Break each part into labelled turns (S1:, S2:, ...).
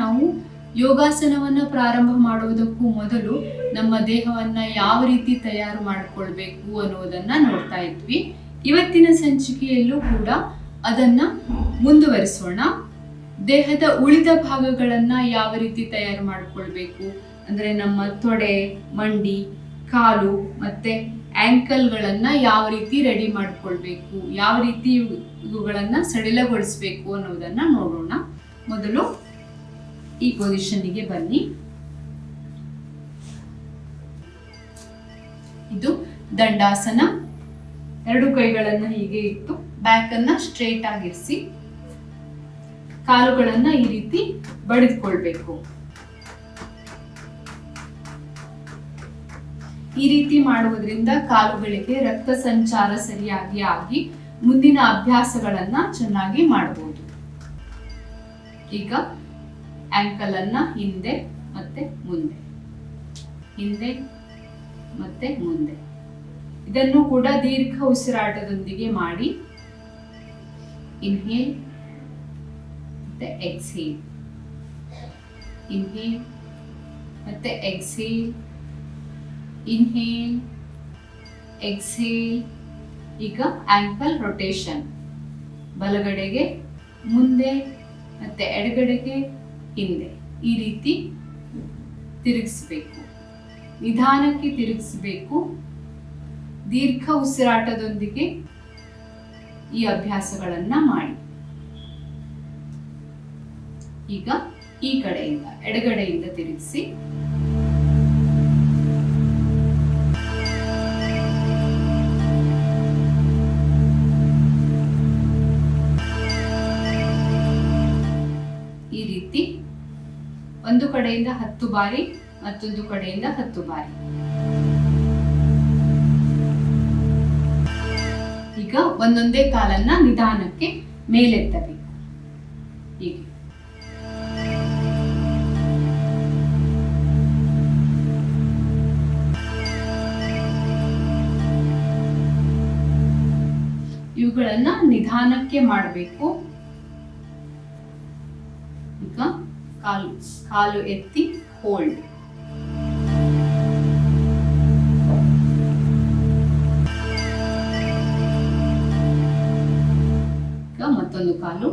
S1: ನಾವು ಯೋಗಾಸನವನ್ನು ಪ್ರಾರಂಭ ಮಾಡುವುದಕ್ಕೂ ಮೊದಲು ನಮ್ಮ ದೇಹವನ್ನ ಯಾವ ರೀತಿ ತಯಾರು ಮಾಡಿಕೊಳ್ಬೇಕು ಅನ್ನೋದನ್ನ ನೋಡ್ತಾ ಇದ್ವಿ. ಇವತ್ತಿನ ಸಂಚಿಕೆಯಲ್ಲೂ ಕೂಡ ಅದನ್ನ ಮುಂದುವರಿಸೋಣ. ದೇಹದ ಉಳಿದ ಭಾಗಗಳನ್ನ ಯಾವ ರೀತಿ ತಯಾರು ಮಾಡಿಕೊಳ್ಬೇಕು? ಅಂದ್ರೆ ನಮ್ಮ ತೊಡೆ, ಮಂಡಿ, ಕಾಲು ಮತ್ತೆ ಆಂಕಲ್ಗಳನ್ನ ಯಾವ ರೀತಿ ರೆಡಿ ಮಾಡ್ಕೊಳ್ಬೇಕು? ಯಾವ ರೀತಿ ಇವು- ಇವುಗಳನ್ನ ಸಡಿಲಗೊಳಿಸ್ಬೇಕು ಅನ್ನೋದನ್ನ ನೋಡೋಣ. ಮೊದಲು ಈ ಪೊಸಿಷನ್ಗೆ ಬನ್ನಿ. ಇದು ದಂಡಾಸನ. ಎರಡು ಕೈಗಳನ್ನ ಹೀಗೆ ಇಟ್ಟು ಬ್ಯಾಕ್ ಅನ್ನ ಸ್ಟ್ರೇಟ್ ಆಗಿರಿಸಿ. ಕಾಲುಗಳನ್ನ ಈ ರೀತಿ ಬಡಿದ್ಕೊಳ್ಬೇಕು. ಈ ರೀತಿ ಮಾಡುವುದರಿಂದ ಕಾಲುಗಳಿಗೆ ರಕ್ತ ಸಂಚಾರ ಸರಿಯಾಗಿ ಆಗಿ ಮುಂದಿನ ಅಭ್ಯಾಸಗಳನ್ನ ಚೆನ್ನಾಗಿ ಮಾಡಬಹುದು. ಈಗ ಆಂಕಲ್ ಅನ್ನ ಹಿಂದೆ ಮತ್ತೆ ಮುಂದೆ. ಹಿಂದೆ ಮತ್ತೆ ಮುಂದೆ. ಇದನ್ನು ಕೂಡ ದೀರ್ಘ ಉಸಿರಾಟದೊಂದಿಗೆ ಮಾಡಿ. ಇನ್ಹೇಲ್ ಮತ್ತೆ ಎಕ್ಸೇಲ್ ಇನ್ಹೇಲ್ ಮತ್ತೆ ಎಕ್ಸೇಲ್ ಇನ್ಹೇಲ್ ಎಕ್ಸೇಲ್ ಈಗ ಆಂಕಲ್ ರೊಟೇಷನ್ ಬಲಗಡೆಗೆ, ಮುಂದೆ ಮತ್ತೆ ಎಡಗಡೆಗೆ ಹಿಂದೆ. ಈ ರೀತಿ ತಿರುಗಿಸ್ಬೇಕು. ನಿಧಾನಕ್ಕೆ ತಿರುಗಿಸ್ಬೇಕು. ದೀರ್ಘ ಉಸಿರಾಟದೊಂದಿಗೆ ಈ ಅಭ್ಯಾಸಗಳನ್ನ ಮಾಡಿ. ಈಗ ಈ ಕಡೆಯಿಂದ, ಎಡಗಡೆಯಿಂದ ತಿರುಗಿಸಿ. ಒಂದು ಕಡೆಯಿಂದ ಹತ್ತು ಬಾರಿ, ಮತ್ತೊಂದು ಕಡೆಯಿಂದ ಹತ್ತು ಬಾರಿ. ಈಗ ಒಂದೊಂದೇ ಕಾಲನ್ನ ನಿಧಾನಕ್ಕೆ ಮೇಲೆತ್ತಬೇಕು. ಹೀಗೆ. ಇವುಗಳನ್ನ ನಿಧಾನಕ್ಕೆ ಮಾಡಬೇಕು. ಈಗ ಕಾಲು ಕಾಲು ಎತ್ತಿ ಹೋಲ್ಡ್ ಮತ್ತೊಂದು ಕಾಲು.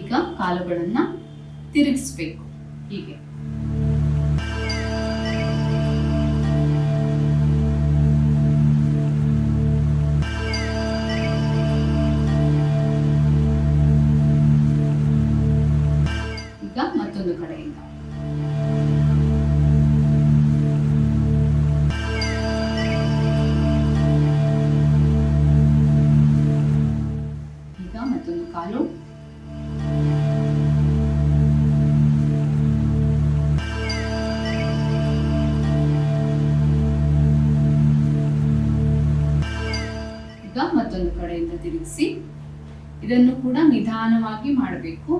S1: ಈಗ ಕಾಲುಗಳನ್ನ ತಿರುಗಿಸ್ಬೇಕು. ಹೀಗೆ. ಮತ್ತೊಂದು ಕಡೆಯಿಂದ ತಿರುಗಿಸಿ ಇದನ್ನು ಕೂಡ ನಿಧಾನವಾಗಿ ಮಾಡಬೇಕು.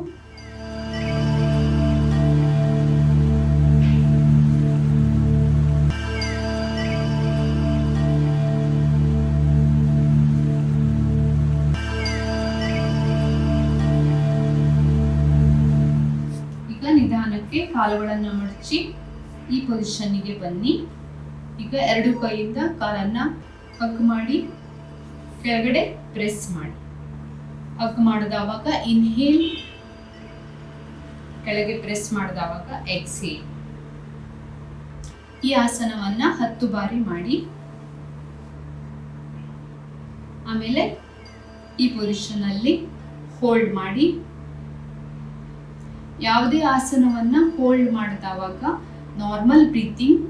S1: ಈಗ ನಿಧಾನಕ್ಕೆ ಕಾಲುಗಳನ್ನು ಮಡಚಿ ಈ ಪೊಸಿಷನ್ನಿಗೆ ಬನ್ನಿ. ಈಗ ಎರಡು ಕೈಯಿಂದ ಕಾಲನ್ನ ಹಕ್ ಮಾಡಿ ಕೆಳಗಡೆ ಪ್ರೆಸ್ ಮಾಡಿ. ಅಪ್ ಮಾಡಿದವಾಗ ಇನ್ಹೇಲ್ ಕೆಳಗೆ ಪ್ರೆಸ್ ಮಾಡಿದವಾಗ ಎಕ್ಸೇಲ್ ಈ ಆಸನವನ್ನ ಹತ್ತು ಬಾರಿ ಮಾಡಿ. ಆಮೇಲೆ ಈ ಪೊಸಿಷನ್ ಅಲ್ಲಿ ಹೋಲ್ಡ್ ಮಾಡಿ. ಯಾವುದೇ ಆಸನವನ್ನ ಹೋಲ್ಡ್ ಮಾಡಿದವಾಗ ನಾರ್ಮಲ್ ಬ್ರೀತಿಂಗ್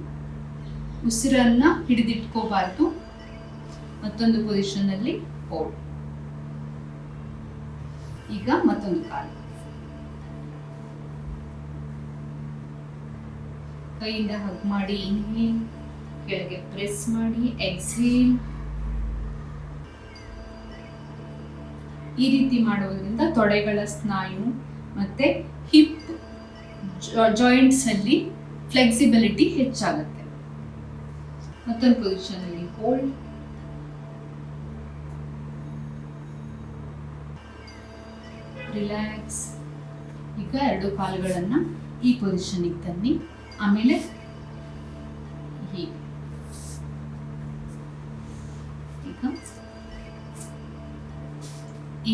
S1: ಉಸಿರನ್ನ ಹಿಡಿದಿಟ್ಕೋಬಾರ್ದು. ಮತ್ತೊಂದು ಪೊಸಿಷನ್ ಅಲ್ಲಿ ಈಗ ಮತ್ತೊಂದು ಕಾಲು. ಕೈಯಿಂದ ಹಗ್ ಮಾಡಿ ಇನ್ಹೇಲ್ ಕೆಳಗೆ ಪ್ರೆಸ್ ಮಾಡಿ ಎಕ್ಸೇಲ್ ಈ ರೀತಿ ಮಾಡುವುದರಿಂದ ತೊಡೆಗಳ ಸ್ನಾಯು ಮತ್ತೆ ಹಿಪ್ ಜಾಯಿಂಟ್ಸ್ ಅಲ್ಲಿ ಫ್ಲೆಕ್ಸಿಬಿಲಿಟಿ ಹೆಚ್ಚಾಗುತ್ತೆ. ಮತ್ತೊಂದು ಪೊಸಿಷನ್ ಅಲ್ಲಿ ಹೋಲ್ಡ್ ರಿಲ್ಯಾಕ್ಸ್ ಈಗ ಎರಡು ಕಾಲುಗಳನ್ನು ಈ ಪೊಸಿಷನಿಗೆ ತನ್ನಿ. ಆಮೇಲೆ ಹೀಗೆ. ಈಗ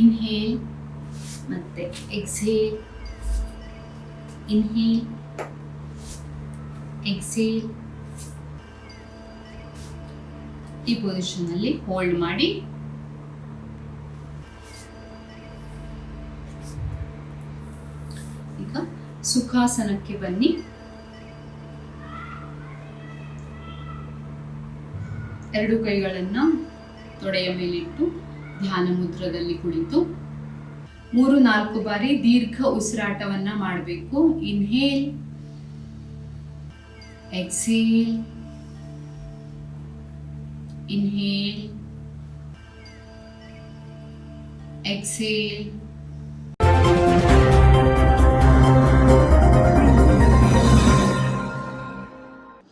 S1: ಇನ್ಹೇಲ್ ಮತ್ತೆ ಎಕ್ಸೇಲ್ ಇನ್ಹೇಲ್ ಎಕ್ಸೇಲ್ ಈ ಪೊಸಿಷನ್ ಅಲ್ಲಿ ಹೋಲ್ಡ್ ಮಾಡಿ. ಸುಖಾಸನಕ್ಕೆ ಬನ್ನಿ. ಎರಡು ಕೈಗಳನ್ನು ತೊಡೆಯ ಮೇಲಿಟ್ಟು ಧ್ಯಾನ ಮುದ್ರದಲ್ಲಿ ಕುಳಿತು. ಮೂರು, ನಾಲ್ಕು ಬಾರಿ ದೀರ್ಘ ಉಸಿರಾಟವನ್ನ ಮಾಡಬೇಕು. Inhale exhale inhale exhale